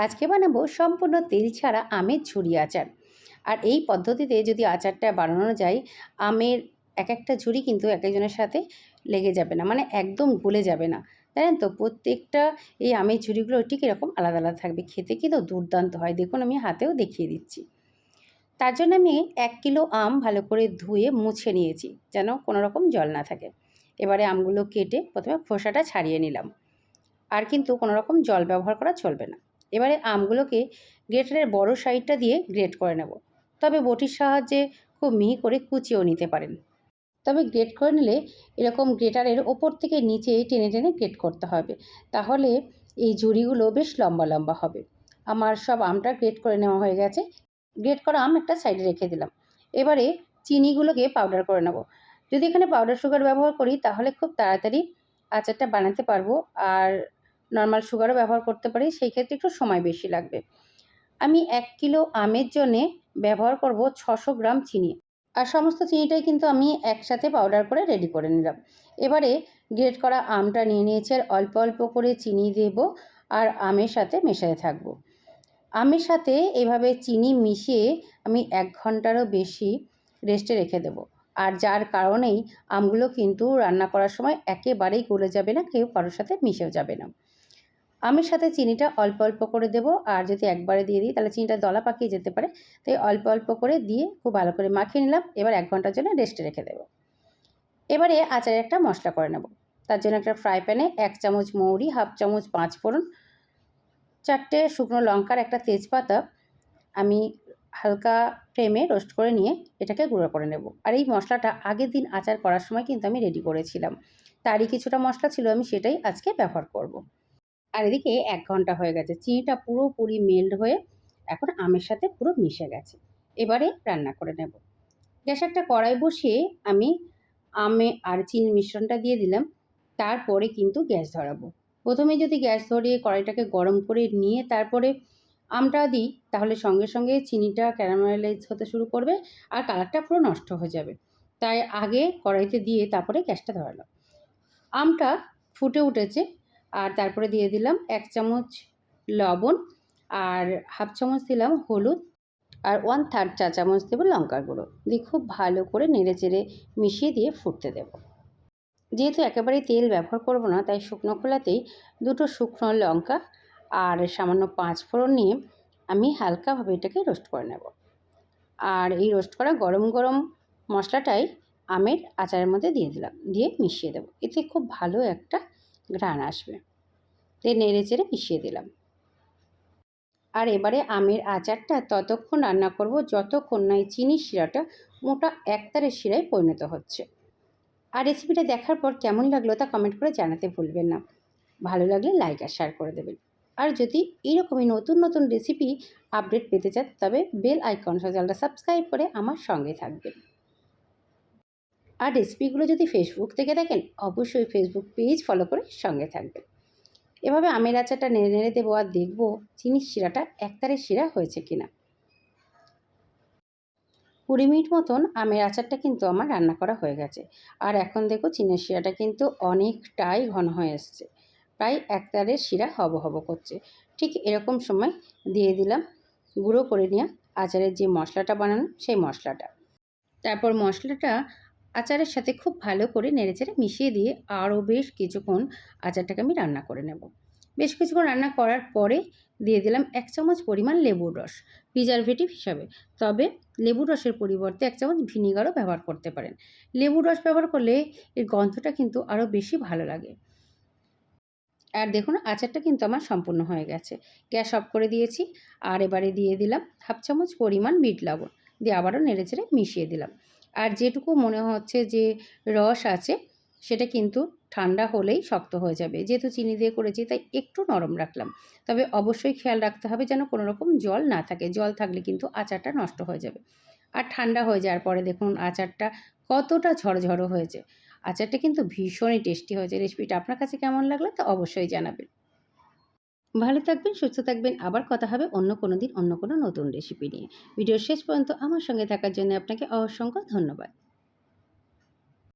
আজকে বানাবো সম্পূর্ণ তেল ছাড়া আমের ঝুড়ি আচার। আর এই পদ্ধতিতে যদি আচারটা বানানো যায়, আমের এক একটা ঝুড়ি কিন্তু এক একজনের সাথে লেগে যাবে না মানে একদম গলে যাবে না। জানেন তো, প্রত্যেকটা এই আমের ঝুড়িগুলো ঠিক এরকম আলাদা আলাদা থাকবে। খেতে কিন্তু দুর্দান্ত হয়। দেখুন, আমি হাতেও দেখিয়ে দিচ্ছি। তার জন্য আমি এক কিলো আম ভালো করে ধুয়ে মুছে নিয়েছি, যেন কোনো রকম জল না থাকে। এবারে আমগুলো কেটে প্রথমে খোসাটা ছাড়িয়ে নিলাম। আর কিন্তু কোনো রকম জল ব্যবহার করা চলবে না। এবারে আমগুলোকে গ্রেটারের বড় সাইডটা দিয়ে গ্রেট করে নেব। তবে বটির সাহায্যে খুব মিহি করে কুচিয়েও নিতে পারেন। তবে গ্রেট করে নিলে এরকম গ্রেটারের ওপর থেকে নিচে টেনে টেনে গ্রেট করতে হবে। তাহলে এই ঝুড়িগুলো বেশ লম্বা লম্বা হবে। আমার সব আমটা গ্রেট করে নেওয়া হয়ে গেছে। গ্রেট করা আম একটা সাইডে রেখে দিলাম। এবারে চিনিগুলোকে পাউডার করে নেব। যদি এখানে পাউডার সুগার ব্যবহার করি তাহলে খুব তাড়াতাড়ি আচারটা বানাতে পারব। আর নর্মাল সুগারও ব্যবহার করতে পারি, সেই ক্ষেত্রে একটু সময় বেশি লাগবে। আমি এক কিলো আমের জন্যে ব্যবহার করব ছশো গ্রাম চিনি। আর সমস্ত চিনিটাই কিন্তু আমি একসাথে পাউডার করে রেডি করে নিলাম। এবারে গ্রেট করা আমটা নিয়ে নিয়েছি আর অল্প অল্প করে চিনি দেব আর আমের সাথে মেশাতে থাকব। আমের সাথে এভাবে চিনি মিশিয়ে আমি এক ঘন্টারও বেশি রেস্টে রেখে দেব। আর যার কারণেই আমগুলো কিন্তু রান্না করার সময় একেবারেই গলে যাবে না, কেউ কারোর সাথে মিশেও যাবে না। আমের সাথে চিনিটা অল্প অল্প করে দেব, আর যদি একবারে দিয়ে দিই তাহলে চিনিটা দলা পাকিয়ে যেতে পারে। তাই অল্প অল্প করে দিয়ে খুব ভালো করে মাখিয়ে নিলাম, এবার এক ঘণ্টার জন্য রেস্টে রেখে দেবো। এবারে আচারের একটা মশলা করে নেব। তার জন্য একটা ফ্রাই প্যানে এক চামচ মৌরি হাফ চামচ পাঁচ ফোড়ন, চারটে শুকনো লঙ্কার একটা তেজপাতা আমি হালকা ফ্লেমে রোস্ট করে নিয়ে এটাকে গুঁড়ো করে নেব। আর এই মশলাটা আগের দিন আচার করার সময় কিন্তু আমি রেডি করেছিলাম। তারই কিছুটা মশলা ছিল, আমি সেটাই আজকে ব্যবহার করব। আর এদিকে এক ঘণ্টা হয়ে গেছে, চিনিটা পুরোপুরি মেল্ট হয়ে এখন আমের সাথে পুরো মিশে গেছে। এবারে রান্না করে নেব। গ্যাস একটা কড়াই বসিয়ে আমি আমে আর চিনি মিশ্রণটা দিয়ে দিলাম, তারপরে কিন্তু গ্যাস ধরাবো। প্রথমে যদি গ্যাস ধরিয়ে কড়াইটাকে গরম করে নিয়ে তারপরে আমটা দিই, তাহলে সঙ্গে সঙ্গে চিনিটা ক্যারামেলাইজ হতে শুরু করবে আর কালারটা পুরো নষ্ট হয়ে যাবে। তাই আগে কড়াইতে দিয়ে তারপরে গ্যাসটা ধরালাম। আমটা ফুটে উঠেছে আর তারপরে দিয়ে দিলাম এক চামচ লবণ আর হাফ চামচ দিলাম হলুদ আর ওয়ান থার্ড চা চামচ দেবো লঙ্কার গুঁড়ো। দিয়ে খুব ভালো করে নেড়ে চেড়ে মিশিয়ে দিয়ে ফুটতে দেবো। যেহেতু একেবারেই তেল ব্যবহার করব না, তাই শুকনো খোলাতেই দুটো শুকনো লঙ্কা আর সামান্য পাঁচ ফোড়ন নিয়ে আমি হালকাভাবে এটাকে রোস্ট করে নেব। আর এই রোস্ট করা গরম গরম মশলাটাই আমের আচারের মধ্যে দিয়ে দিলাম, দিয়ে মিশিয়ে দেবো। এতে খুব ভালো একটা ঘ্রাণ আসবে। দিয়ে নেড়ে চেড়ে মিশিয়ে দিলাম। আর এবারে আমের আচারটা ততক্ষণ রান্না করব যতক্ষণ না এই চিনির শিরাটা মোটা একতারের শিরায় পরিণত হচ্ছে। আর রেসিপিটা দেখার পর কেমন লাগল তা কমেন্ট করে জানাতে ভুলবেন না। ভালো লাগলে লাইক আর শেয়ার করে দেবেন। আর যদি এইরকমই নতুন নতুন রেসিপি আপডেট পেতে চান, তবে বেল আইকন সজালটা সাবস্ক্রাইব করে আমার সঙ্গে থাকবেন। আর রেসিপিগুলো যদি ফেসবুক থেকে দেখেন, অবশ্যই ফেসবুক পেজ ফলো করে সঙ্গে থাকবেন। এভাবে আমের আচারটা নেড়ে নেড়ে দেবো আর দেখব চিনির শিরাটা একতারের শিরা হয়েছে কিনা। কুড়ি মিনিট মতন আমের আচারটা কিন্তু আমার রান্না করা হয়ে গেছে। আর এখন দেখো চিনের শিরাটা কিন্তু অনেকটাই ঘন হয়ে এসছে। প্রায় একতারের শিরা হব হব করছে। ঠিক এরকম সময় দিয়ে দিলাম, গুঁড়ো করে নেওয়া আচারের যে মশলাটা বানানো সেই মশলাটা। তারপর মশলাটা আচারের সাথে খুব ভালো করে নেড়েচেড়ে মিশিয়ে দিয়ে আরও বেশ কিছুক্ষণ আচারটাকে আমি রান্না করে নেব। বেশ কিছুক্ষণ রান্না করার পরে দিয়ে দিলাম এক চামচ পরিমাণ লেবুর রস প্রিজারভেটিভ হিসাবে। তবে লেবুর রসের পরিবর্তে এক চামচ ভিনিগারও ব্যবহার করতে পারেন। লেবুর রস ব্যবহার করলে এর গন্ধটা কিন্তু আরও বেশি ভালো লাগে। আর দেখুন, আচারটা কিন্তু আমার সম্পূর্ণ হয়ে গেছে। গ্যাস অফ করে দিয়েছি। আর এবারে দিয়ে দিলাম হাফ চামচ পরিমাণ বিট লবণ। দিয়ে আবারও নেড়ে চেড়ে মিশিয়ে দিলাম। আর যেটুকু মনে হচ্ছে যে রস আছে, সেটা কিন্তু ঠান্ডা হলেই শক্ত হয়ে যাবে। যেহেতু চিনি দিয়ে করেছি, তাই একটু নরম রাখলাম। তবে অবশ্যই খেয়াল রাখতে হবে যেন কোনো রকম জল না থাকে। জল থাকলে কিন্তু আচারটা নষ্ট হয়ে যাবে। আর ঠান্ডা হয়ে যাওয়ার পরে দেখুন, আচারটা কতটা ঝড়ঝড়ো হয়েছে। আচারটা কিন্তু ভীষণই টেস্টি হয়েছে। রেসিপিটা আপনার কাছে কেমন লাগল তা অবশ্যই জানাবেন। ভালো থাকবেন, সুস্থ থাকবেন। আবার কথা হবে অন্য কোনো দিন, অন্য কোনো নতুন রেসিপি নিয়ে। ভিডিওর শেষ পর্যন্ত আমার সঙ্গে থাকার জন্য আপনাকে অসংখ্য ধন্যবাদ।